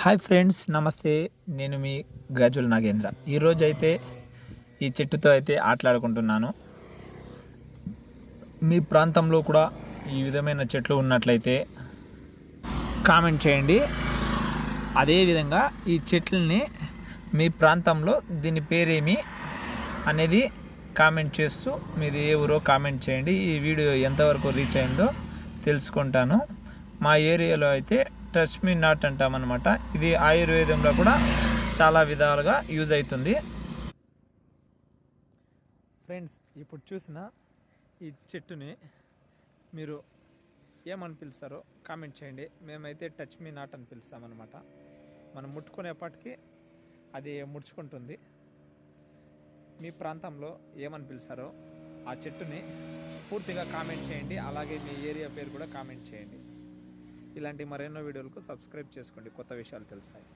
Hi friends నమస్తే. నేను మీ గజుల్ నాగేంద్ర. ఈరోజు అయితే ఈ చెట్టుతో అయితే ఆటలాడుకుంటున్నాను. మీ ప్రాంతంలో కూడా ఈ విధమైన చెట్లు ఉన్నట్లయితే కామెంట్ చేయండి. అదేవిధంగా ఈ చెట్లని మీ ప్రాంతంలో దీని పేరేమి అనేది కామెంట్ చేస్తూ మీది ఏ ఊరో కామెంట్ చేయండి. ఈ వీడియో ఎంతవరకు రీచ్ అయిందో తెలుసుకుంటాను. మా ఏరియాలో అయితే టచ్ మీ నాట్ అంటామన్నమాట. ఇది ఆయుర్వేదంలో కూడా చాలా విధాలుగా యూజ్ అవుతుంది. ఫ్రెండ్స్ ఇప్పుడు చూసిన ఈ చెట్టుని మీరు ఏమని పిలుస్తారో కామెంట్ చేయండి. మేమైతే టచ్ మీ నాట్ అని పిలుస్తామన్నమాట. మనం ముట్టుకునేపాటికి అది ముడుచుకుంటుంది. మీ ప్రాంతంలో ఏమని పిలుస్తారో ఆ చెట్టుని పూర్తిగా కామెంట్ చేయండి. అలాగే మీ ఏరియా పేరు కూడా కామెంట్ చేయండి. ఇలాంటి మరెన్నో వీడియోలకు సబ్స్క్రైబ్ చేసుకోండి. కొత్త విషయాలు తెలుస్తాయి.